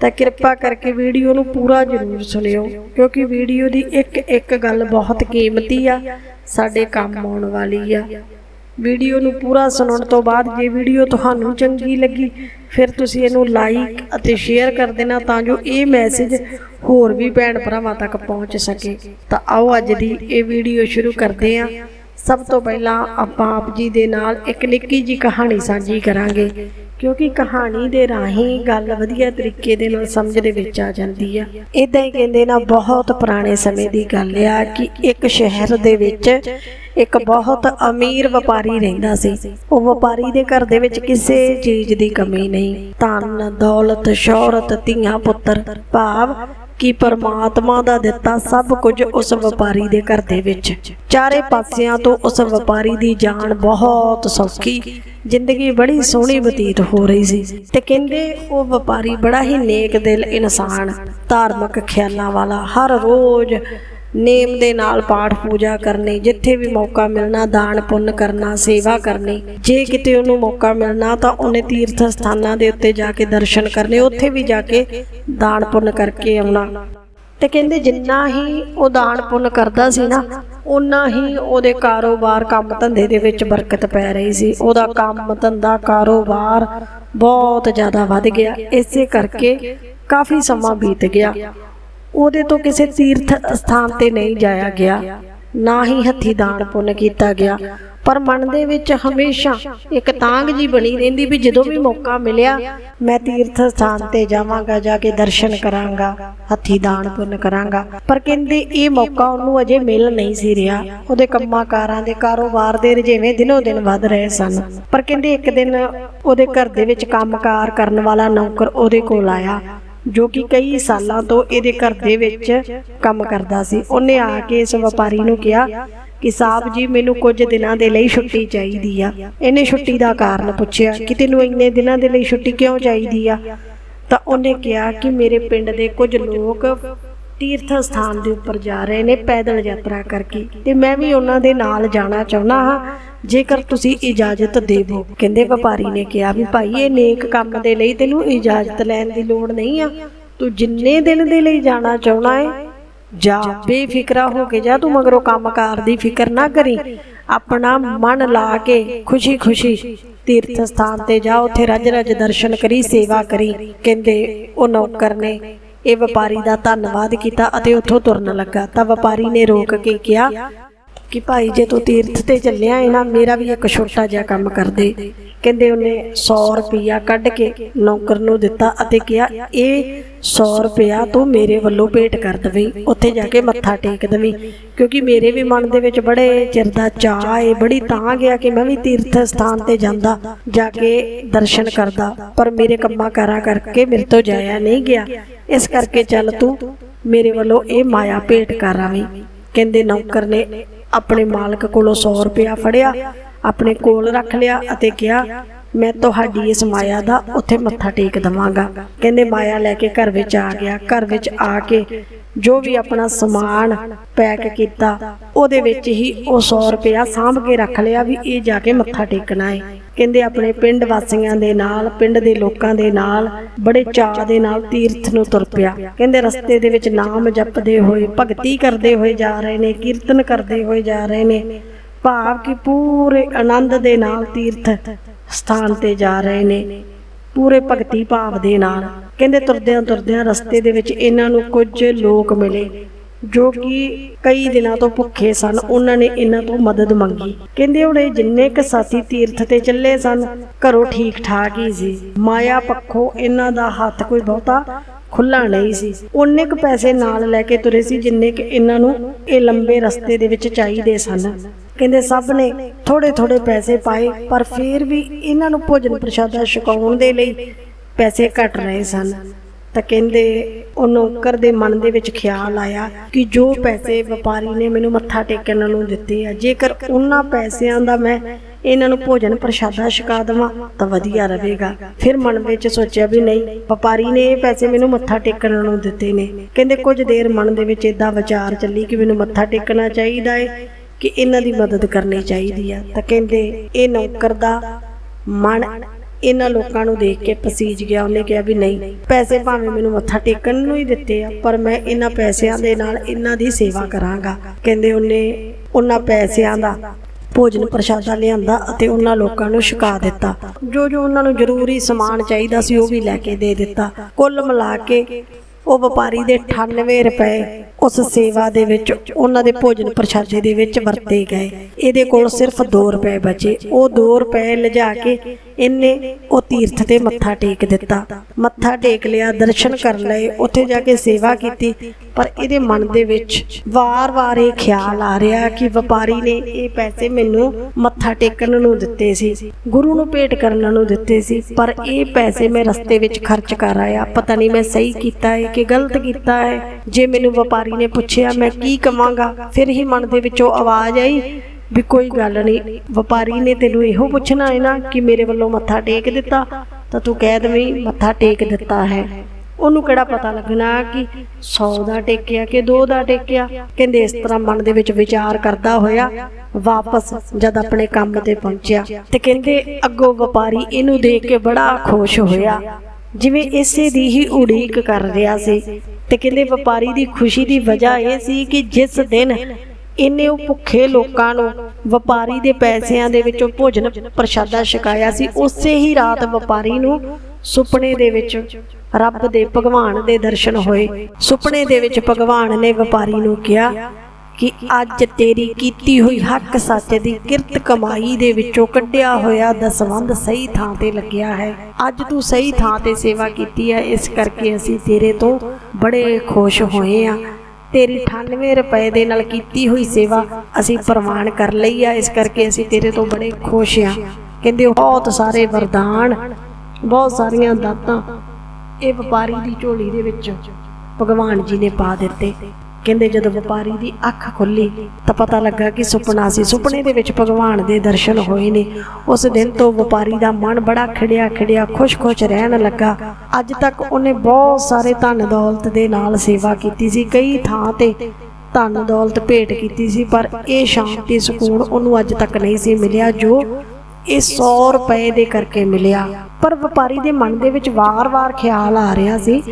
ਤਾਂ ਕਿਰਪਾ ਕਰਕੇ ਵੀਡੀਓ ਨੂੰ ਪੂਰਾ ਜ਼ਰੂਰ ਸੁਣਿਓ, ਕਿਉਂਕਿ ਵੀਡੀਓ ਦੀ ਇੱਕ ਇੱਕ ਗੱਲ ਬਹੁਤ ਕੀਮਤੀ ਆ, ਸਾਡੇ ਕੰਮ ਆਉਣ ਵਾਲੀ ਆ। ਵੀਡੀਓ ਨੂੰ ਪੂਰਾ ਸੁਣਨ ਤੋਂ ਬਾਅਦ ਜੇ ਵੀਡੀਓ ਤੁਹਾਨੂੰ ਚੰਗੀ ਲੱਗੀ, ਫਿਰ ਤੁਸੀਂ ਇਹਨੂੰ ਲਾਈਕ ਅਤੇ ਸ਼ੇਅਰ ਕਰ ਦੇਣਾ ਤਾਂ ਜੋ ਇਹ ਮੈਸੇਜ ਹੋਰ ਵੀ ਭੈਣ ਭਰਾਵਾਂ ਤੱਕ ਪਹੁੰਚ ਸਕੇ। ਤਾਂ ਆਓ ਅੱਜ ਦੀ ਇਹ ਵੀਡੀਓ ਸ਼ੁਰੂ ਕਰਦੇ ਹਾਂ ਸਭ ਤੋਂ ਪਹਿਲਾਂ ਆਪਾਂ ਆਪ ਜੀ ਦੇ ਨਾਲ ਇੱਕ ਨਿੱਕੀ ਜੀ ਕਹਾਣੀ ਸਾਂਝੀ ਕਰਾਂਗੇ, ਕਿਉਂਕਿ ਕਹਾਣੀ ਦੇ ਰਾਹੀਂ ਗੱਲ ਵਧੀਆ ਤਰੀਕੇ ਦੇ ਨਾਲ ਸਮਝ ਦੇ ਵਿੱਚ ਆ ਜਾਂਦੀ ਆ। ਇਦਾਂ ਹੀ ਕਹਿੰਦੇ ਨਾ, ਬਹੁਤ ਪੁਰਾਣੇ ਸਮੇਂ ਦੀ ਗੱਲ ਆ ਕਿ ਇੱਕ ਸ਼ਹਿਰ ਦੇ ਵਿੱਚ ਇੱਕ ਬਹੁਤ ਅਮੀਰ ਵਪਾਰੀ ਰਹਿੰਦਾ ਸੀ। ਉਹ ਵਪਾਰੀ ਦੇ ਘਰ ਦੇ ਵਿੱਚ ਕਿਸੇ ਚੀਜ਼ ਦੀ ਕਮੀ ਨਹੀਂ। ਧਨ, ਦੌਲਤ, ਸ਼ੌਹਰਤ, ਧੀਆਂ, ਪੁੱਤਰ, ਭਾਵ ਕਿ ਪਰਮਾਤਮਾ ਦਾ ਦਿੱਤਾ ਸਭ ਕੁਝ ਉਸ ਵਪਾਰੀ ਦੇ ਘਰ ਦੇ ਵਿੱਚ। ਚਾਰੇ ਪਾਸਿਆਂ ਤੋਂ ਉਸ ਵਪਾਰੀ ਦੀ ਜਾਨ ਬਹੁਤ ਸੌਖੀ, ਜ਼ਿੰਦਗੀ ਬੜੀ ਸੋਹਣੀ ਬਤੀਤ ਹੋ ਰਹੀ ਸੀ ਤੇ ਕਹਿੰਦੇ ਉਹ ਵਪਾਰੀ ਬੜਾ ਹੀ ਨੇਕ ਦਿਲ ਇਨਸਾਨ, ਧਾਰਮਿਕ ਖਿਆਲਾਂ ਵਾਲਾ, ਹਰ ਰੋਜ਼ ਨੇਮ ਦੇ ਨਾਲ ਪਾਠ ਪੂਜਾ ਕਰਨੀ, ਜਿੱਥੇ ਵੀ ਮੌਕਾ ਮਿਲਣਾ, ਦਾਨ ਪੁੰਨ ਕਰਨਾ, ਸੇਵਾ ਕਰਨੀ। ਜੇ ਕਿਤੇ ਉਹਨੂੰ ਮੌਕਾ ਮਿਲਣਾ ਤਾਂ ਉਹਨੇ ਤੀਰਥ ਸਥਾਨਾਂ ਦੇ ਉੱਤੇ ਜਾ ਕੇ ਦਰਸ਼ਨ ਕਰਨੇ, ਉੱਥੇ ਵੀ ਜਾ ਕੇ ਦਾਨ ਪੁੰਨ ਕਰਕੇ ਆਉਣਾ। ਤੇ ਕਹਿੰਦੇ ਜਿੰਨਾ ਹੀ ਉਹ ਦਾਨ ਪੁੰਨ ਕਰਦਾ ਸੀ ਨਾ ਉਨਾ ਹੀ ਉਹਦੇ ਕਾਰੋਬਾਰ ਕੰਮ ਧੰਦੇ ਦੇ ਵਿੱਚ ਬਰਕਤ ਪੈ ਰਹੀ ਸੀ। ਉਹਦਾ ਕੰਮ ਧੰਦਾ, ਕਾਰੋਬਾਰ ਬਹੁਤ ਜ਼ਿਆਦਾ ਵੱਧ ਗਿਆ। ਇਸੇ ਕਰਕੇ ਕਾਫੀ ਸਮਾਂ ਬੀਤ ਗਿਆ। ਉਹਦੇ ਤੋਂ ਕਿਸੇ ਤੀਰਥ ਸਥਾਨ ਤੇ ਨਹੀਂ ਜਾਇਆ ਗਿਆ, ਨਾ ਹੀ ਹੱਥੀ ਦਾਨ ਪੁੰਨ ਕੀਤਾ ਗਿਆ। ਪਰ ਮਨ ਦੇ ਵਿੱਚ ਹਮੇਸ਼ਾ ਇੱਕ ਤਾਂਗ ਜੀ ਬਣੀ ਰਹਿੰਦੀ ਵੀ ਜਦੋਂ ਵੀ ਮੌਕਾ ਮਿਲਿਆ, ਮੈਂ ਤੀਰਥ ਸਥਾਨ ਤੇ ਜਾਵਾਂਗਾ, ਜਾ ਕੇ ਦਰਸ਼ਨ ਕਰਾਂਗਾ, ਹੱਥੀ ਦਾਨ ਪੁੰਨ ਕਰਾਂਗਾ। ਪਰ ਕਹਿੰਦੇ ਇਹ ਮੌਕਾ ਉਹਨੂੰ ਅਜੇ ਮਿਲ ਨਹੀਂ ਸੀ ਰਿਹਾ। ਉਹਦੇ ਕੰਮਾਂ ਕਾਰਾਂ ਦੇ ਕਾਰੋਬਾਰ ਦੇ ਰਜੇਵੇਂ ਦਿਨੋ ਦਿਨ ਵੱਧ ਰਹੇ ਸਨ। ਪਰ ਕਹਿੰਦੇ ਇੱਕ ਦਿਨ ਉਹਦੇ ਘਰ ਦੇ ਵਿੱਚ ਕੰਮਕਾਰ ਕਰਨ ਵਾਲਾ ਨੌਕਰ ਉਹਦੇ ਕੋਲ ਆਇਆ। ਜੋ ਕਿ ਕਈ ਸਾਲਾਂ ਤੋਂ ਇਹਦੇ ਘਰ ਦੇ ਵਿੱਚ ਕੰਮ ਕਰਦਾ ਸੀ। ਉਹਨੇ ਆ ਕੇ ਇਸ ਵਪਾਰੀ ਨੂੰ ਕਿਹਾ ਕਿ ਸਾਹਿਬ ਜੀ, ਮੈਨੂੰ ਕੁਝ ਦਿਨਾਂ ਦੇ ਲਈ ਛੁੱਟੀ ਚਾਹੀਦੀ ਆ। ਇਹਨੇ ਛੁੱਟੀ ਦਾ ਕਾਰਨ ਪੁੱਛਿਆ ਕਿ ਤੈਨੂੰ ਇੰਨੇ ਦਿਨਾਂ ਦੇ ਲਈ ਛੁੱਟੀ ਕਿਉਂ ਚਾਹੀਦੀ ਆ? ਤਾਂ ਉਹਨੇ ਕਿਹਾ ਕਿ ਮੇਰੇ ਪਿੰਡ ਦੇ ਕੁਝ ਲੋਕ ਤੀਰਥ ਸਥਾਨ ਦੇ ਉੱਪਰ ਜਾ ਰਹੇ ਨੇ ਪੈਦਲ ਯਾਤਰਾ ਕਰਕੇ। ਤੇ ਮੈਂ ਵੀ ਉਹਨਾਂ ਦੇ ਨਾਲ ਜਾਣਾ ਚਾਹੁੰਦਾ ਹਾਂ। ਜੇਕਰ ਤੁਸੀਂ ਇਜਾਜ਼ਤ ਦੇਵੋ। ਕਹਿੰਦੇ ਵਪਾਰੀ ਨੇ ਕਿਹਾ ਵੀ ਭਾਈ, ਇਹ ਨੇਕ ਕੰਮ ਦੇ ਲਈ ਤੈਨੂੰ ਇਜਾਜ਼ਤ ਲੈਣ ਦੀ ਲੋੜ ਨਹੀਂ ਆ। ਤੂੰ ਜਿੰਨੇ ਦਿਨ ਦੇ ਲਈ ਜਾਣਾ ਚਾਹੁੰਦਾ ਹੈ ਜਾ, ਬੇਫਿਕਰਾ ਹੋ ਕੇ ਜਾ। ਤੂੰ ਮਗਰੋਂ ਕੰਮਕਾਰ ਦੀ ਫਿਕਰ ਨਾ ਕਰੀ। ਆਪਣਾ ਮਨ ਲਾ ਕੇ ਖੁਸ਼ੀ ਖੁਸ਼ੀ ਤੀਰਥ ਸਥਾਨ ਤੇ ਜਾ। ਉੱਥੇ ਰਜ ਰਜ ਦਰਸ਼ਨ ਕਰੀ, ਸੇਵਾ ਕਰੀ। ਕਹਿੰਦੇ, ਉਹ ਨੌਕਰ ਨੇ ਇਹ ਵਪਾਰੀ ਦਾ ਧੰਨਵਾਦ ਕੀਤਾ ਅਤੇ ਉੱਥੋਂ ਤੁਰਨ ਲੱਗਾ। ਤਾਂ ਵਪਾਰੀ ਨੇ ਰੋਕ ਕੇ ਕਿਹਾ ਕਿ ਭਾਈ ਜੇ ਤੂੰ ਤੀਰਥ ਤੇ ਚੱਲਿਆ ਹੈ ਨਾ, ਮੇਰਾ ਵੀ ਇੱਕ ਛੋਟਾ ਜਿਹਾ ਕੰਮ ਕਰ ਦੇ। ਕਹਿੰਦੇ ਉਹਨੇ 100 ਰੁਪਿਆ ਕੱਢ ਕੇ ਨੌਕਰ ਨੂੰ ਦਿੱਤਾ ਅਤੇ ਕਿਹਾ, ਇਹ 100 ਰੁਪਇਆ ਤੂੰ ਮੇਰੇ ਵੱਲੋਂ ਭੇਟ ਕਰ ਦਵੇਂ, ਉੱਥੇ ਜਾ ਕੇ ਮੱਥਾ ਟੇਕ ਦਵੇਂ। ਕਿਉਂਕਿ ਮੇਰੇ ਵੀ ਮਨ ਦੇ ਵਿੱਚ ਬੜੇ ਚਿਰ ਦਾ ਚਾਹ ਏ, ਬੜੀ ਤਾਂ ਗਿਆ ਕਿ ਮੈਂ ਵੀ ਤੀਰਥ ਸਥਾਨ ਤੇ ਜਾਂਦਾ, ਜਾ ਕੇ ਦਰਸ਼ਨ ਕਰਦਾ। ਪਰ ਮੇਰੇ ਕੰਮਾਂ ਕਾਰਾਂ ਕਰਕੇ ਮੇਰੇ ਤੋਂ ਜਾਇਆ ਨਹੀਂ ਗਿਆ। ਇਸ ਕਰਕੇ ਚੱਲ ਤੂੰ ਮੇਰੇ ਵੱਲੋਂ ਇਹ ਮਾਇਆ ਭੇਟ ਕਰ ਆਵੀਂ। ਕਹਿੰਦੇ ਨੌਕਰ ਨੇ ਆਪਣੇ ਮਾਲਕ ਕੋਲੋਂ 100 ਰੁਪਇਆ ਫੜਿਆ, ਆਪਣੇ ਕੋਲ ਰੱਖ ਲਿਆ ਅਤੇ ਕਿਹਾ, ਮੈਂ ਤੁਹਾਡੀ ਇਸ ਮਾਇਆ ਦਾ ਉੱਥੇ ਮੱਥਾ ਟੇਕ ਦਵਾਂਗਾ। ਕਹਿੰਦੇ ਮਾਇਆ ਲੈ ਕੇ ਘਰ ਵਿੱਚ ਆ ਗਿਆ। ਘਰ ਵਿੱਚ ਆ ਕੇ ਜੋ ਵੀ ਆਪਣਾ ਸਮਾਨ ਪੈਕ ਕੀਤਾ, ਉਹਦੇ ਵਿੱਚ ਹੀ ਉਹ 100 ਰੁਪਇਆ ਸਾਂਭ ਕੇ ਰੱਖ ਲਿਆ ਵੀ ਇਹ ਜਾ ਕੇ ਮੱਥਾ ਟੇਕਣਾ ਹੈ ਕਹਿੰਦੇ ਆਪਣੇ ਪਿੰਡ ਵਾਸੀਆਂ ਦੇ ਨਾਲ, ਪਿੰਡ ਦੇ ਲੋਕਾਂ ਦੇ ਨਾਲ, ਬੜੇ ਚਾਅ ਦੇ ਨਾਲ ਤੀਰਥ ਨੂੰ ਤੁਰ ਪਿਆ। ਕਹਿੰਦੇ ਰਸਤੇ ਦੇ ਵਿੱਚ ਨਾਮ ਜਪਦੇ ਹੋਏ, ਭਗਤੀ ਕਰਦੇ ਹੋਏ ਜਾ ਰਹੇ ਨੇ, ਕੀਰਤਨ ਕਰਦੇ ਹੋਏ ਜਾ ਰਹੇ ਨੇ। ਭਾਵ ਕਿ ਪੂਰੇ ਆਨੰਦ ਦੇ ਨਾਲ ਤੀਰਥ ਸਥਾਨ ਤੇ ਜਾ ਰਹੇ ਨੇ, ਪੂਰੇ ਭਗਤੀ ਭਾਵ ਦੇ ਨਾਲ। ਕਹਿੰਦੇ ਤੁਰਦਿਆਂ ਤੁਰਦਿਆਂ ਰਸਤੇ ਦੇ ਵਿੱਚ ਇਹਨਾਂ ਨੂੰ ਕੁਝ ਲੋਕ ਮਿਲੇ। ਜੋ ਕਿ ਕਈ ਦਿਨਾਂ ਤੋਂ ਭੁੱਖੇ ਸਨ, ਉਹਨਾਂ ਨੇ ਇਹਨਾਂ ਤੋਂ ਮਦਦ ਮੰਗੀ। ਕਹਿੰਦੇ ਹੁਣ ਜਿੰਨੇ ਕ ਸਾਥੀ ਤੀਰਥ ਤੇ ਚੱਲੇ ਸਨ, ਘਰੋਂ ਠੀਕ ਠਾਕ ਹੀ ਸੀ। ਮਾਇਆ ਪੱਖੋਂ ਇਹਨਾਂ ਦਾ ਹੱਥ ਕੋਈ ਬਹੁਤਾ ਖੁੱਲਾ ਨਹੀਂ ਸੀ। ਉਹਨੇ ਕ ਪੈਸੇ ਨਾਲ ਲੈ ਕੇ ਤੁਰੇ ਸੀ, ਜਿੰਨੇ ਕ ਇਹਨਾਂ ਨੂੰ ਇਹ ਲੰਬੇ ਰਸਤੇ ਦੇ ਵਿੱਚ ਚਾਹੀਦੇ ਸਨ। ਕਹਿੰਦੇ ਸਭ ਨੇ ਥੋੜੇ ਥੋੜੇ ਪੈਸੇ ਪਾਏ, ਪਰ ਫਿਰ ਵੀ ਇਹਨਾਂ ਨੂੰ ਭੋਜਨ ਪ੍ਰਸ਼ਾਦਾ ਛਕਾਉਣ ਦੇ ਲਈ ਪੈਸੇ ਘਟ ਰਹੇ ਸਨ। ਤਾਂ ਕਹਿੰਦੇ ਉਹ ਨੌਕਰ ਦੇ ਮਨ ਦੇ ਵਿੱਚ ਖਿਆਲ ਆਇਆ ਕਿ ਜੋ ਪੈਸੇ ਵਪਾਰੀ ਨੇ ਮੈਨੂੰ ਮੱਥਾ ਟੇਕਣ ਨੂੰ ਦਿੱਤੇ ਆ, ਜੇਕਰ ਉਹਨਾਂ ਪੈਸਿਆਂ ਦਾ ਮੈਂ ਇਹਨਾਂ ਨੂੰ ਭੋਜਨ ਪ੍ਰਸ਼ਾਦਾ ਛਕਾ ਦੇਵਾਂ, ਤਾਂ ਵਧੀਆ ਰਹੇਗਾ। ਫਿਰ ਮਨ ਵਿੱਚ ਸੋਚਿਆ ਵੀ ਨਹੀਂ, ਵਪਾਰੀ ਨੇ ਇਹ ਪੈਸੇ ਮੈਨੂੰ ਮੱਥਾ ਟੇਕਣ ਨੂੰ ਦਿੱਤੇ ਨੇ। ਕਹਿੰਦੇ ਕੁਝ ਦੇਰ ਮਨ ਦੇ ਵਿੱਚ ਇਦਾਂ ਵਿਚਾਰ ਚੱਲੀ ਕਿ ਮੈਨੂੰ ਮੱਥਾ ਟੇਕਣਾ ਚਾਹੀਦਾ ਹੈ ਕਿ ਇਹਨਾਂ ਦੀ ਮਦਦ ਕਰਨੀ ਚਾਹੀਦੀ ਆ। ਤਾਂ ਕਹਿੰਦੇ ਇਹ ਨੌਕਰ ਦਾ ਮਨ ਇਹਨਾਂ ਲੋਕਾਂ ਨੂੰ ਦੇਖ ਕੇ ਪਸੀਜ ਗਿਆ, ਉਹਨੇ ਕਿਹਾ ਵੀ ਨਹੀਂ, ਪੈਸੇ ਭਾਵੇਂ ਮੈਨੂੰ ਮੱਥਾ ਟੇਕਣ ਨੂੰ ਹੀ ਦਿੱਤੇ ਆ, ਪਰ ਮੈਂ ਇਹਨਾਂ ਪੈਸਿਆਂ ਦੇ ਨਾਲ ਇਹਨਾਂ ਦੀ ਸੇਵਾ ਕਰਾਂਗਾ। ਕਹਿੰਦੇ ਉਹਨੇ ਉਹਨਾਂ ਪੈਸਿਆਂ ਦਾ ਭੋਜਨ ਪ੍ਰਸ਼ਾਦਾ ਲਿਆਂਦਾ ਅਤੇ ਉਹਨਾਂ ਲੋਕਾਂ ਨੂੰ ਛਕਾ ਦਿੱਤਾ। ਜੋ ਜੋ ਉਹਨਾਂ ਨੂੰ ਜ਼ਰੂਰੀ ਸਮਾਨ ਚਾਹੀਦਾ ਸੀ ਉਹ ਵੀ ਲੈ ਕੇ ਦੇ ਦਿੱਤਾ। ਕੁੱਲ ਮਿਲਾ ਕੇ ਉਹ ਵਪਾਰੀ ਦੇ 98 ਰੁਪਏ ਉਸ ਸੇਵਾ ਦੇ ਵਿੱਚ, ਉਹਨਾਂ ਦੇ ਭੋਜਨ ਪ੍ਰਸ਼ਾਦੇ ਦੇ ਵਿੱਚ ਵਰਤੇ ਗਏ। ਇਹਦੇ ਕੋਲ ਸਿਰਫ 2 ਰੁਪਏ ਬਚੇ। ਉਹ 2 ਰੁਪਏ ਲਿਜਾ ਕੇ ਇਹਨੇ ਉਹ ਤੀਰਥ ਤੇ ਮੱਥਾ ਟੇਕ ਦਿੱਤਾ। ਮੱਥਾ ਟੇਕ ਲਿਆ, ਦਰਸ਼ਨ ਕਰ ਲਏ, ਉੱਥੇ ਜਾ ਕੇ ਸੇਵਾ ਕੀਤੀ। ਪਰ ਇਹਦੇ ਮਨ ਦੇ ਵਿੱਚ ਵਾਰ-ਵਾਰ ਇਹ ਖਿਆਲ ਆ ਰਿਹਾ ਕਿ ਵਪਾਰੀ ਨੇ ਇਹ ਪੈਸੇ ਮੈਨੂੰ ਮੱਥਾ ਟੇਕਣ ਨੂੰ ਦਿੱਤੇ ਸੀ, ਗੁਰੂ ਨੂੰ ਭੇਟ ਕਰਨ ਨੂੰ ਦਿੱਤੇ ਸੀ। ਪਰ ਇਹ ਪੈਸੇ ਮੈਂ ਰਸਤੇ ਵਿੱਚ ਖਰਚ ਕਰ ਆਇਆ। ਪਤਾ ਨਹੀਂ ਮੈਂ ਸਹੀ ਕੀਤਾ ਹੈ ਕਿ ਗਲਤ ਕੀਤਾ ਹੈ। ਜੇ ਮੈਨੂੰ ਵਪਾਰੀ ਵਪਾਰੀ ਨੇ ਪੁੱਛਿਆ, ਮੈਂ ਕੀ ਕਵਾਂਗਾ? ਫਿਰ ਹੀ ਮਨ ਦੇ ਵਿੱਚੋਂ ਆਵਾਜ਼ ਆਈ ਵੀ ਕੋਈ ਗੱਲ ਨਹੀਂ, ਵਪਾਰੀ ਨੇ ਤੈਨੂੰ ਇਹੋ ਪੁੱਛਣਾ ਹੈ ਨਾ ਕਿ ਮੇਰੇ ਵੱਲੋਂ ਮੱਥਾ ਟੇਕ ਦਿੱਤਾ? ਤਾਂ ਤੂੰ ਕਹਿ ਦਵੇਂ, ਮੱਥਾ ਟੇਕ ਦਿੱਤਾ ਹੈ। ਉਹਨੂੰ ਕਿਹੜਾ ਪਤਾ ਲੱਗਣਾ ਕਿ 100 ਦਾ ਟੇਕਿਆ ਕਿ 2 ਦਾ ਟੇਕਿਆ? ਕਹਿੰਦੇ ਇਸ ਤਰ੍ਹਾਂ ਮਨ ਦੇ ਵਿੱਚ ਵਿਚਾਰ ਕਰਦਾ ਹੋਇਆ, ਵਾਪਸ ਜਦ ਆਪਣੇ ਕੰਮ ਤੇ ਪਹੁੰਚਿਆ ਤੇ ਕਹਿੰਦੇ ਅੱਗੋਂ ਵਪਾਰੀ ਇਹਨੂੰ ਦੇਖ ਕੇ ਬੜਾ ਖੁਸ਼ ਹੋਇਆ। ਜਿਵੇਂ ਇਸੇ ਦੀ ਹੀ ਉਡੀਕ ਕਰ ਰਿਹਾ ਸੀ ਤੇ ਕਹਿੰਦੇ ਵਪਾਰੀ ਦੀ ਖੁਸ਼ੀ ਦੀ ਵਜ੍ਹਾ ਇਹ ਸੀ ਕਿ ਜਿਸ ਦਿਨ ਇਹਨੇ ਉਹ ਭੁੱਖੇ ਲੋਕਾਂ ਨੂੰ ਵਪਾਰੀ ਦੇ ਪੈਸਿਆਂ ਦੇ ਵਿੱਚੋਂ ਭੋਜਨ ਪ੍ਰਸ਼ਾਦਾ ਛਕਾਇਆ ਸੀ, ਉਸੇ ਹੀ ਰਾਤ ਵਪਾਰੀ ਨੂੰ ਸੁਪਨੇ ਦੇ ਵਿੱਚ ਰੱਬ ਦੇ ਭਗਵਾਨ ਦੇ ਦਰਸ਼ਨ ਹੋਏ। ਸੁਪਨੇ ਦੇ ਵਿੱਚ ਭਗਵਾਨ ਨੇ ਵਪਾਰੀ ਨੂੰ ਕਿਹਾ ਕਿ ਅੱਜ ਤੇਰੀ ਕੀਤੀ ਹੋਈ ਹੱਕ ਸੱਚ ਦੀ ਕਿਰਤ ਕਮਾਈ ਦੇ ਵਿੱਚੋਂ ਕੱਢਿਆ ਹੋਇਆ ਦਸਵੰਧ ਸਹੀ ਥਾਂ ਤੇ ਲੱਗਿਆ ਹੈ। ਅੱਜ ਤੂੰ ਸਹੀ ਥਾਂ ਤੇ ਸੇਵਾ ਕੀਤੀ ਹੈ। ਇਸ ਕਰਕੇ ਅਸੀਂ ਤੇਰੇ ਤੋਂ ਬੜੇ ਖੁਸ਼ ਹੋਏ ਆ ਤੇਰੀ 98 ਰੁਪਏ ਦੇ ਨਾਲ ਕੀਤੀ ਹੋਈ ਸੇਵਾ ਅਸੀਂ ਪ੍ਰਮਾਣ ਕਰ ਲਈ ਆ। ਇਸ ਕਰਕੇ ਅਸੀਂ ਤੇਰੇ ਤੋਂ ਬੜੇ ਖੁਸ਼ ਆ ਕਹਿੰਦੇ ਬਹੁਤ ਸਾਰੇ ਵਰਦਾਨ, ਬਹੁਤ ਸਾਰੀਆਂ ਦਾਤਾਂ ਇਹ ਵਪਾਰੀ ਦੀ ਝੋਲੀ ਦੇ ਵਿੱਚ ਭਗਵਾਨ ਜੀ ਨੇ ਪਾ ਦਿੱਤੇ। ਕਹਿੰਦੇ ਜਦੋਂ ਵਪਾਰੀ ਦੀ ਅੱਖ ਖੁੱਲੀ ਤਾਂ ਪਤਾ ਲੱਗਾ ਕਿ ਸੁਪਨਾ ਸੀ। ਸੁਪਨੇ ਦੇ ਵਿੱਚ ਭਗਵਾਨ ਦੇ ਦਰਸ਼ਨ ਹੋਏ ਨੇ। ਉਸ ਦਿਨ ਤੋਂ ਵਪਾਰੀ ਦਾ ਮਨ ਬੜਾ ਖਿੜਿਆ ਖਿੜਿਆ, ਖੁਸ਼-ਖੁਸ਼ ਰਹਿਣ ਲੱਗਾ। ਅੱਜ ਤੱਕ ਉਹਨੇ ਬਹੁਤ ਸਾਰੇ ਧਨ ਦੌਲਤ ਦੇ ਨਾਲ ਸੇਵਾ ਕੀਤੀ ਸੀ। ਕਈ ਥਾਂ ਤੇ ਧਨ ਦੌਲਤ ਭੇਟ ਕੀਤੀ ਸੀ, ਪਰ ਇਹ ਸ਼ਾਂਤੀ, ਸਕੂਨ ਉਹਨੂੰ ਅੱਜ ਤੱਕ ਨਹੀਂ ਸੀ ਮਿਲਿਆ, ਜੋ ਇਹ 100 ਰੁਪਏ ਦੇ ਕਰਕੇ ਮਿਲਿਆ। ਪਰ ਵਪਾਰੀ ਦੇ ਮਨ ਦੇ ਵਿੱਚ ਵਾਰ-ਵਾਰ ਖਿਆਲ ਆ ਰਿਹਾ ਸੀ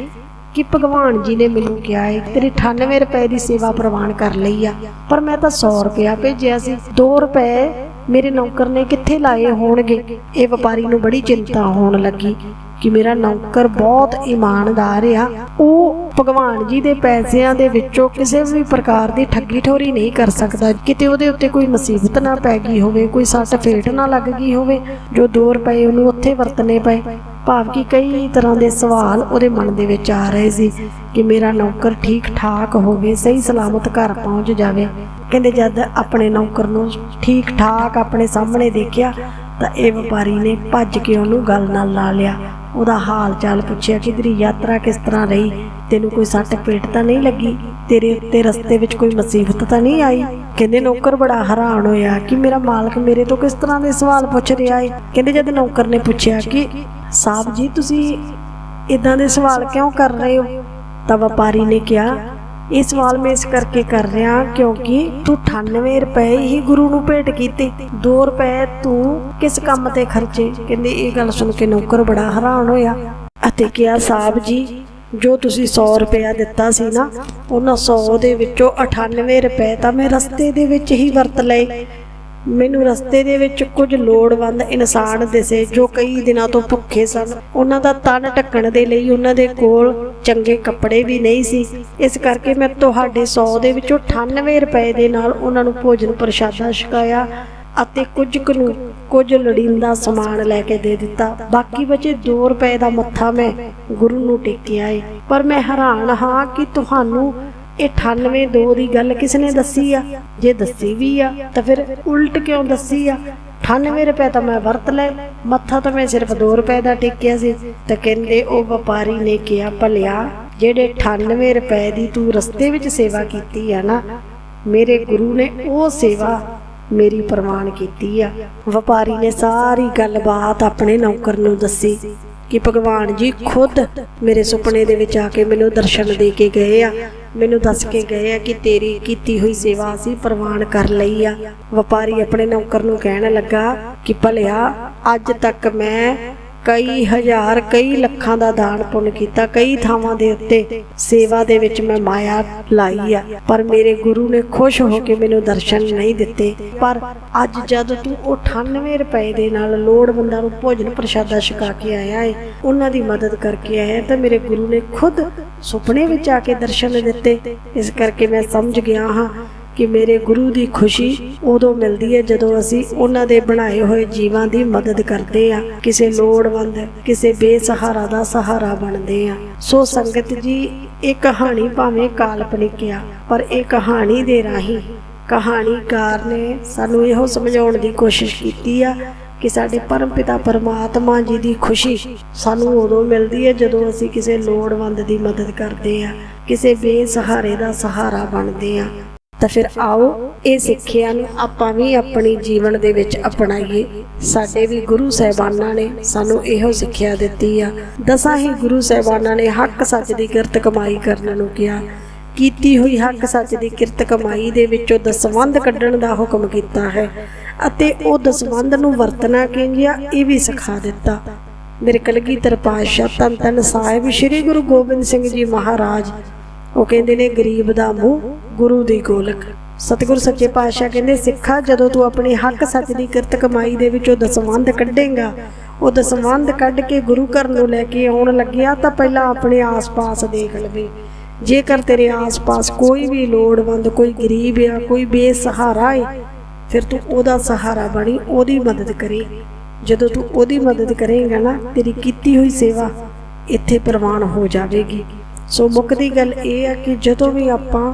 ਕਿ ਭਗਵਾਨ ਜੀ ਨੇ ਮੈਨੂੰ ਕਿਹਾ ਹੈ ਤੇਰੀ 98 ਰੁਪਏ ਦੀ ਸੇਵਾ ਪ੍ਰਵਾਨ ਕਰ ਲਈ ਆ। ਪਰ ਮੈਂ ਤਾਂ 100 ਰੁਪਇਆ ਭੇਜਿਆ ਸੀ। 2 ਰੁਪਏ ਮੇਰੇ ਨੌਕਰ ਨੇ ਕਿੱਥੇ ਲਾਏ ਹੋਣਗੇ? ਇਹ ਵਪਾਰੀ ਨੂੰ ਬੜੀ ਚਿੰਤਾ ਹੋਣ ਲੱਗੀ ਕਿ ਮੇਰਾ ਨੌਕਰ ਬਹੁਤ ਇਮਾਨਦਾਰ ਆ। ਉਹ ਭਗਵਾਨ ਜੀ ਦੇ ਪੈਸਿਆਂ ਦੇ ਵਿੱਚੋਂ ਕਿਸੇ ਵੀ ਪ੍ਰਕਾਰ ਦੀ ਠੱਗੀ ਠੋਰੀ ਨਹੀਂ ਕਰ ਸਕਦਾ। ਕਿਤੇ ਉਹਦੇ ਉੱਤੇ ਕੋਈ ਮੁਸੀਬਤ ਨਾ ਪੈ ਗਈ ਹੋਵੇ, ਕੋਈ ਸੱਟ ਫੇਟ ਨਾ ਲੱਗ ਗਈ ਹੋਵੇ। ਜੋ 2 ਰੁਪਏ ਉਹਨੂੰ ਉੱਥੇ ਵਰਤਨੇ ਪਏ। ਭਾਵ ਕਿ ਕਈ ਤਰ੍ਹਾਂ ਦੇ ਸਵਾਲ ਉਹਦੇ ਮਨ ਦੇ ਵਿੱਚ ਆ ਰਹੇ ਸੀ ਕਿ ਮੇਰਾ ਨੌਕਰ ਠੀਕ ਠਾਕ ਹੋਵੇ, ਸਹੀ ਸਲਾਮਤ ਘਰ ਪਹੁੰਚ ਜਾਵੇ। ਕਹਿੰਦੇ ਜਦ ਆਪਣੇ ਨੌਕਰ ਨੂੰ ਠੀਕ ਠਾਕ ਆਪਣੇ ਸਾਹਮਣੇ ਦੇਖਿਆ ਤਾਂ ਇਹ ਵਪਾਰੀ ਨੇ ਭੱਜ ਕੇ ਉਹਨੂੰ ਗੱਲ ਨਾਲ ਲਾ ਲਿਆ। ਉਹਦਾ ਹਾਲ ਚਾਲ ਪੁੱਛਿਆ ਕਿ ਤੇਰੀ ਯਾਤਰਾ ਕਿਸ ਤਰ੍ਹਾਂ ਰਹੀ? ਤੈਨੂੰ ਕੋਈ ਸੱਟ ਪੇਟ ਤਾਂ ਨਹੀਂ ਲੱਗੀ? ਤੇਰੇ ਉੱਤੇ ਰਸਤੇ ਵਿੱਚ ਕੋਈ ਮੁਸੀਬਤ ਤਾਂ ਨਹੀਂ ਆਈ? ਕਹਿੰਦੇ ਨੌਕਰ ਬੜਾ ਹੈਰਾਨ ਹੋਇਆ ਕਿ ਮੇਰਾ ਮਾਲਕ ਮੇਰੇ ਤੋਂ ਕਿਸ ਤਰ੍ਹਾਂ ਦੇ ਸਵਾਲ ਪੁੱਛ ਰਿਹਾ ਹੈ ਕਹਿੰਦੇ ਜਦ ਨੌਕਰ ਨੇ ਪੁੱਛਿਆ ਕਿ ਸਾਹਿਬ ਜੀ, ਤੁਸੀਂ ਇਦਾਂ ਦੇ ਸਵਾਲ ਕਿਉਂ ਕਰ ਰਹੇ ਹੋ? ਤਾਂ ਵਪਾਰੀ ਨੇ ਕਿਹਾ, ਇਹ ਸਵਾਲ ਮੈਂ ਇਸ ਕਰਕੇ ਕਰ ਰਿਹਾ ਕਿਉਂਕਿ ਤੂੰ 98 ਰੁਪਏ ਹੀ ਗੁਰੂ ਨੂੰ ਭੇਟ ਕੀਤੇ। 2 ਰੁਪਏ ਤੂੰ ਕਿਸ ਕੰਮ ਤੇ ਖਰਚੇ? ਕਹਿੰਦੇ, ਇਹ ਗੱਲ ਸੁਣ ਕੇ ਨੌਕਰ ਬੜਾ ਹੈਰਾਨ ਹੋਇਆ ਅਤੇ ਕਿਹਾ ਸਾਹਿਬ ਜੀ ਜੋ ਤੁਸੀਂ 100 ਰੁਪਇਆ ਦਿੱਤਾ ਸੀ ਨਾ, ਉਹਨਾਂ 100 ਦੇ ਵਿੱਚੋਂ 98 ਰੁਪਏ ਤਾਂ ਮੈਂ ਰਸਤੇ ਦੇ ਵਿੱਚ ਹੀ ਵਰਤ ਲਏ। ਮੈਨੂੰ ਰਸਤੇ ਦੇ ਵਿੱਚ ਕੁਝ ਲੋੜਵੰਦ ਇਨਸਾਨ ਦਿਸੇ ਜੋ ਕਈ ਦਿਨਾਂ ਤੋਂ ਭੁੱਖੇ ਸਨ। ਉਹਨਾਂ ਦਾ ਤਨ ਢੱਕਣ ਦੇ ਲਈ ਉਹਨਾਂ ਦੇ ਕੋਲ ਚੰਗੇ ਕੱਪੜੇ ਵੀ ਨਹੀਂ ਸੀ। ਇਸ ਕਰਕੇ ਮੈਂ ਤੁਹਾਡੇ 100 ਦੇ ਵਿੱਚੋਂ 98 ਰੁਪਏ ਦੇ ਨਾਲ ਉਹਨਾਂ ਨੂੰ ਭੋਜਨ ਪ੍ਰਸ਼ਾਦਾ ਛਕਾਇਆ। ਅਤੇ ਕੁਝ ਕੁ ਨੂੰ ਕੁਝ ਲੋੜੀਂਦਾ ਸਮਾਨ ਲੈ ਕੇ ਦੇ ਦਿੱਤਾ। ਬਾਕੀ ਬਚੇ 2 ਰੁਪਏ ਦਾ ਮੱਥਾ ਮੈਂ ਗੁਰੂ ਨੂੰ ਟੇਕਿਆ ਏ ਪਰ ਮੈਂ ਹੈਰਾਨ ਹਾਂ ਕਿ ਤੁਹਾਨੂੰ ਇਹ 98 ਦੋ ਦੀ ਗੱਲ ਕਿਸ ਨੇ ਦੱਸੀ ਆ? ਜੇ ਦੱਸੀ ਵੀ ਆ, ਤਾਂ ਫਿਰ ਉਲਟ ਕਿਉਂ ਦੱਸੀ ਆ? 98 ਰੁਪਏ ਤਾਂ ਮੈਂ ਵਰਤ ਲੈ ਮੱਥਾ ਤਾਂ ਮੈਂ ਸਿਰਫ 2 ਰੁਪਏ ਦਾ ਟੇਕਿਆ ਸੀ। ਤਾਂ ਕਹਿੰਦੇ ਉਹ ਵਪਾਰੀ ਨੇ ਕਿਹਾ, ਭਲਿਆ, ਜਿਹੜੇ 98 ਰੁਪਏ ਦੀ ਤੂੰ ਰਸਤੇ ਵਿੱਚ ਸੇਵਾ ਕੀਤੀ ਆ ਨਾ, ਮੇਰੇ ਗੁਰੂ ਨੇ ਉਹ ਸੇਵਾ ਮੇਰੀ ਪ੍ਰਵਾਨ ਕੀਤੀ ਆ। ਵਪਾਰੀ ਨੇ ਸਾਰੀ ਗੱਲਬਾਤ ਆਪਣੇ ਨੌਕਰ ਨੂੰ ਦੱਸੀ ਕਿ ਭਗਵਾਨ ਜੀ ਖੁਦ ਮੇਰੇ ਸੁਪਨੇ ਦੇ ਵਿੱਚ ਆ ਕੇ ਮੈਨੂੰ ਦਰਸ਼ਨ ਦੇ ਕੇ ਗਏ ਆ। ਮੈਨੂੰ ਦੱਸ ਕੇ ਗਏ ਆ ਕਿ ਤੇਰੀ ਕੀਤੀ ਹੋਈ ਸੇਵਾ ਅਸੀਂ ਪ੍ਰਵਾਨ ਕਰ ਲਈ ਆ। ਵਪਾਰੀ ਆਪਣੇ ਨੌਕਰ ਨੂੰ ਕਹਿਣ ਲੱਗਾ ਕਿ ਭਲਿਆ, ਅੱਜ ਤੱਕ ਮੈਂ ਕਈ ਹਜ਼ਾਰ, ਕਈ ਲੱਖਾਂ ਦਾ ਦਾਨ ਪੁੰਨ ਕੀਤਾ, ਕਈ ਥਾਵਾਂ ਦੇ ਉੱਤੇ ਸੇਵਾ ਦੇ ਵਿੱਚ ਮੈਂ ਮਾਇਆ ਲਾਈ ਆ। ਪਰ ਮੇਰੇ ਗੁਰੂ ਨੇ ਖੁਸ਼ ਹੋ ਕੇ ਮੈਨੂੰ ਦਰਸ਼ਨ ਨਹੀਂ ਦਿੱਤੇ। ਪਰ ਅੱਜ ਜਦ ਤੂੰ ਉਹ 98 ਰੁਪਏ ਦੇ ਨਾਲ ਲੋੜਵੰਦਾਂ ਨੂੰ ਭੋਜਨ ਪ੍ਰਸ਼ਾਦਾ ਛਕਾ ਕੇ ਆਇਆ ਏ, ਉਹਨਾਂ ਦੀ ਮਦਦ ਕਰਕੇ ਆਇਆ ਤਾਂ ਮੇਰੇ ਗੁਰੂ ਨੇ ਖੁਦ ਸੁਪਨੇ ਵਿੱਚ ਆ ਕੇ ਦਰਸ਼ਨ ਦਿੱਤੇ। ਇਸ ਕਰਕੇ ਮੈਂ ਸਮਝ ਗਿਆ ਹਾਂ ਕਿ ਮੇਰੇ ਗੁਰੂ ਦੀ ਖੁਸ਼ੀ ਉਦੋਂ ਮਿਲਦੀ ਹੈ ਜਦੋਂ ਅਸੀਂ ਉਹਨਾਂ ਦੇ ਬਣਾਏ ਹੋਏ ਜੀਵਾਂ ਦੀ ਮਦਦ ਕਰਦੇ ਆ ਕਿਸੇ ਲੋੜਵੰਦ, ਕਿਸੇ ਬੇਸਹਾਰਾ ਦਾ ਸਹਾਰਾ ਬਣਦੇ ਆ ਸੋ ਸੰਗਤ ਜੀ, ਇਹ ਕਹਾਣੀ ਭਾਵੇਂ ਕਾਲਪਨਿਕ ਆ, ਪਰ ਇਹ ਕਹਾਣੀ ਦੇ ਰਾਹੀਂ ਕਹਾਣੀਕਾਰ ਨੇ ਸਾਨੂੰ ਇਹੋ ਸਮਝਾਉਣ ਦੀ ਕੋਸ਼ਿਸ਼ ਕੀਤੀ ਆ ਕਿ ਸਾਡੇ ਪਰਮ ਪਿਤਾ ਪਰਮਾਤਮਾ ਜੀ ਦੀ ਖੁਸ਼ੀ ਸਾਨੂੰ ਉਦੋਂ ਮਿਲਦੀ ਹੈ ਜਦੋਂ ਅਸੀਂ ਕਿਸੇ ਲੋੜਵੰਦ ਦੀ ਮਦਦ ਕਰਦੇ ਆ ਕਿਸੇ ਬੇਸਹਾਰੇ ਦਾ ਸਹਾਰਾ ਬਣਦੇ ਆ ਤਾਂ ਫਿਰ ਆਓ, ਇਹ ਸਿੱਖਿਆ ਨੂੰ ਆਪਾਂ ਵੀ ਆਪਣੀ ਜੀਵਨ ਦੇ ਵਿੱਚ ਅਪਣਾਈਏ। ਸਾਡੇ ਵੀ ਗੁਰੂ ਸਹਿਬਾਨਾਂ ਨੇ ਸਾਨੂੰ ਇਹੋ ਸਿੱਖਿਆ ਦਿੱਤੀ ਆ। ਦਸਾਂ ਹੀ ਗੁਰੂ ਸਹਿਬਾਨਾਂ ਨੇ ਹੱਕ ਸੱਚ ਦੀ ਕਿਰਤ ਕਮਾਈ ਕਰਨ ਨੂੰ ਕਿਹਾ। ਕੀਤੀ ਹੋਈ ਹੱਕ ਸੱਚ ਦੀ ਕਿਰਤ ਕਮਾਈ ਦੇ ਵਿੱਚੋਂ ਦਸਵੰਧ ਕੱਢਣ ਦਾ ਹੁਕਮ ਕੀਤਾ ਹੈ ਅਤੇ ਉਹ ਦਸਵੰਧ ਨੂੰ ਵਰਤਣਾ ਕਿੰਜ ਇਹ ਵੀ ਸਿਖਾ ਦਿੱਤਾ। ਮੇਰੇ ਕਲਗੀਧਰ ਪਾਤਸ਼ਾਹ ਧੰਨ ਧੰਨ ਸਾਹਿਬ, ਸ੍ਰੀ ਗੁਰੂ ਗੋਬਿੰਦ ਸਿੰਘ ਜੀ ਮਹਾਰਾਜ ਉਹ ਕਹਿੰਦੇ ਨੇ, ਗਰੀਬ ਦਾ ਮੂੰਹ ਗੁਰੂ ਦੀ ਗੋਲਕ। ਸਤਿਗੁਰ ਸੱਚੇ ਪਾਤਸ਼ਾਹ ਕਹਿੰਦੇ, ਸਿੱਖਾ ਜਦੋਂ ਤੂੰ ਆਪਣੇ ਹੱਕ ਸੱਚ ਦੀ ਕਿਰਤ ਕਮਾਈ ਦੇ ਵਿੱਚੋਂ ਦਸਵੰਧ ਕੱਢੇਗਾ, ਉਹ ਦਸਵੰਧ ਕੱਢ ਕੇ ਗੁਰੂ ਘਰ ਨੂੰ ਲੈ ਕੇ ਆਉਣ ਲੱਗਿਆ ਤਾਂ ਪਹਿਲਾਂ ਆਪਣੇ ਆਸ-ਪਾਸ ਦੇਖ ਲਵੇ। ਜੇਕਰ ਤੇਰੇ ਆਸ-ਪਾਸ ਕੋਈ ਵੀ ਲੋੜਵੰਦ, ਕੋਈ ਗਰੀਬ ਆ, ਕੋਈ ਬੇਸਹਾਰਾ ਹੈ ਫਿਰ ਤੂੰ ਉਹਦਾ ਸਹਾਰਾ ਬਣੀ, ਉਹਦੀ ਮਦਦ ਕਰੇ। ਜਦੋਂ ਤੂੰ ਉਹਦੀ ਮਦਦ ਕਰੇਗਾ ਨਾ, ਤੇਰੀ ਕੀਤੀ ਹੋਈ ਸੇਵਾ ਇੱਥੇ ਪ੍ਰਵਾਨ ਹੋ ਜਾਵੇਗੀ। ਸੋ ਮੁੱਕਦੀ ਗੱਲ ਇਹ ਆ ਕਿ ਜਦੋਂ ਵੀ ਆਪਾਂ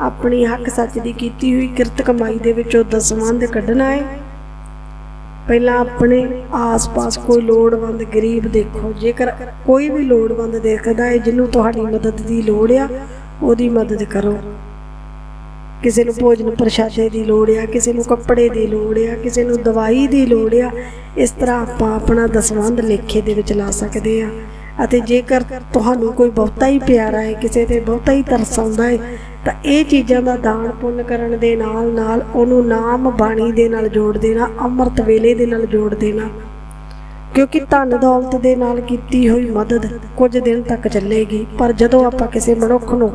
ਆਪਣੀ ਹੱਕ ਸੱਚ ਦੀ ਕੀਤੀ ਹੋਈ ਕਿਰਤ ਕਮਾਈ ਦੇ ਵਿੱਚੋਂ ਦਸਵੰਧ ਕੱਢਣਾ ਹੈ ਪਹਿਲਾਂ ਆਪਣੇ ਆਸ-ਪਾਸ ਕੋਈ ਲੋੜਵੰਦ ਗਰੀਬ ਦੇਖੋ। ਜੇਕਰ ਕੋਈ ਵੀ ਲੋੜਵੰਦ ਦੇਖਦਾ ਹੈ, ਜਿਹਨੂੰ ਤੁਹਾਡੀ ਮਦਦ ਦੀ ਲੋੜ ਆ, ਉਹਦੀ ਮਦਦ ਕਰੋ। ਕਿਸੇ ਨੂੰ ਭੋਜਨ ਪ੍ਰਸ਼ਾਦੇ ਦੀ ਲੋੜ ਆ, ਕਿਸੇ ਨੂੰ ਕੱਪੜੇ ਦੀ ਲੋੜ ਆ, ਕਿਸੇ ਨੂੰ ਦਵਾਈ ਦੀ ਲੋੜ ਆ, ਇਸ ਤਰ੍ਹਾਂ ਆਪਾਂ ਆਪਣਾ ਦਸਵੰਧ ਲੇਖੇ ਦੇ ਵਿੱਚ ਲਾ ਸਕਦੇ ਆ। ਅਤੇ ਜੇਕਰ ਤੁਹਾਨੂੰ ਕੋਈ ਬਹੁਤਾ ਹੀ ਪਿਆਰਾ ਹੈ, ਕਿਸੇ ਤੇ ਬਹੁਤਾ ਹੀ ਤਰਸ ਆਉਂਦਾ ਹੈ, ਤਾਂ ਇਹ ਚੀਜ਼ਾਂ ਦਾ ਦਾਨ ਪੁੰਨ ਕਰਨ ਦੇ ਨਾਲ ਨਾਲ ਉਹਨੂੰ ਨਾਮ ਬਾਣੀ ਦੇ ਨਾਲ ਜੋੜ ਦੇਣਾ, ਅੰਮ੍ਰਿਤ ਵੇਲੇ ਦੇ ਨਾਲ ਜੋੜ ਦੇਣਾ। ਕਿਉਂਕਿ ਧਨ ਦੌਲਤ ਦੇ ਨਾਲ ਕੀਤੀ ਹੋਈ ਮਦਦ ਕੁਝ ਦਿਨ ਤੱਕ ਚੱਲੇਗੀ, ਪਰ ਜਦੋਂ ਆਪਾਂ ਕਿਸੇ ਮਨੁੱਖ ਨੂੰ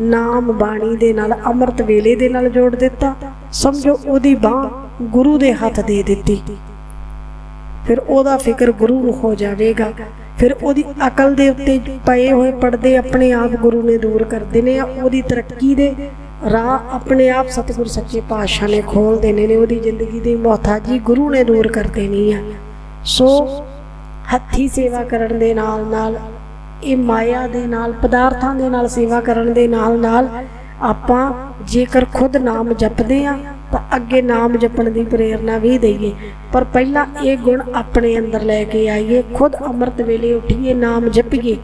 ਨਾਮ ਬਾਣੀ ਦੇ ਨਾਲ, ਅੰਮ੍ਰਿਤ ਵੇਲੇ ਦੇ ਨਾਲ ਜੋੜ ਦਿੱਤਾ, ਸਮਝੋ ਉਹਦੀ ਬਾਹ ਗੁਰੂ ਦੇ ਹੱਥ ਦੇ ਦਿੱਤੀ। ਫਿਰ ਉਹਦਾ ਫਿਕਰ ਗੁਰੂ ਨੂੰ ਹੋ ਜਾਵੇਗਾ। ਫਿਰ ਉਹਦੀ ਅਕਲ ਦੇ ਉੱਤੇ ਪਏ ਹੋਏ ਪਰਦੇ ਆਪਣੇ ਆਪ ਗੁਰੂ ਨੇ ਦੂਰ ਕਰ ਦੇਣੇ ਆ, ਉਹਦੀ ਤਰੱਕੀ ਦੇ ਰਾਹ ਆਪਣੇ ਆਪ ਸਤਿਗੁਰ ਸੱਚੇ ਪਾਤਸ਼ਾਹ ਨੇ ਖੋਲ ਦੇਣੇ ਨੇ, ਉਹਦੀ ਜ਼ਿੰਦਗੀ ਦੀ ਮੁਹਤਾਜੀ ਗੁਰੂ ਨੇ ਦੂਰ ਕਰ ਦੇਣੀ ਆ। ਸੋ ਹੱਥੀ ਸੇਵਾ ਕਰਨ ਦੇ ਨਾਲ ਨਾਲ, ਇਹ ਮਾਇਆ ਦੇ ਨਾਲ, ਪਦਾਰਥਾਂ ਦੇ ਨਾਲ ਸੇਵਾ ਕਰਨ ਦੇ ਨਾਲ ਨਾਲ ਆਪਾਂ ਜੇਕਰ ਖੁਦ ਨਾਮ ਜਪਦੇ ਆ ਤਾਂ ਅੱਗੇ ਨਾਮ ਜਪਣ ਦੀ ਪ੍ਰੇਰਣਾ ਵੀ ਦਈਏ। ਪਰ ਪਹਿਲਾਂ ਇਹ ਗੁਣ ਆਪਣੇ ਅੰਦਰ ਲੈ ਕੇ ਆਈਏ, ਖੁਦ ਅੰਮ੍ਰਿਤ ਵੇਲੇ ਉੱਠੀਏ, ਨਾਮ ਜਪੀਏ,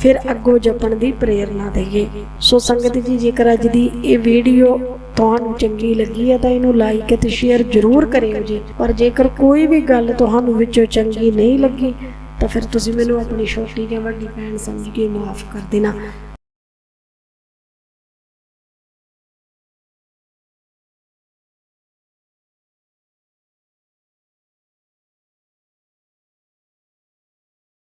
ਫਿਰ ਅੱਗੋਂ ਜਪਣ ਦੀ ਪ੍ਰੇਰਣਾ ਦਈਏ। ਸੋ ਸੰਗਤ ਜੀ, ਜੇਕਰ ਅੱਜ ਦੀ ਇਹ ਵੀਡੀਓ ਤੁਹਾਨੂੰ ਚੰਗੀ ਲੱਗੀ ਹੈ ਤਾਂ ਇਹਨੂੰ ਲਾਈਕ ਅਤੇ ਸ਼ੇਅਰ ਜ਼ਰੂਰ ਕਰਿਓ ਜੀ। ਪਰ ਜੇਕਰ ਕੋਈ ਵੀ ਗੱਲ ਤੁਹਾਨੂੰ ਵਿੱਚੋਂ ਚੰਗੀ ਨਹੀਂ ਲੱਗੀ, ਤਾਂ ਫਿਰ ਤੁਸੀਂ ਮੈਨੂੰ ਆਪਣੀ ਛੋਟੀ ਜਾਂ ਵੱਡੀ ਭੈਣ ਸਮਝ ਕੇ ਮਾਫ ਕਰ ਦੇਣਾ।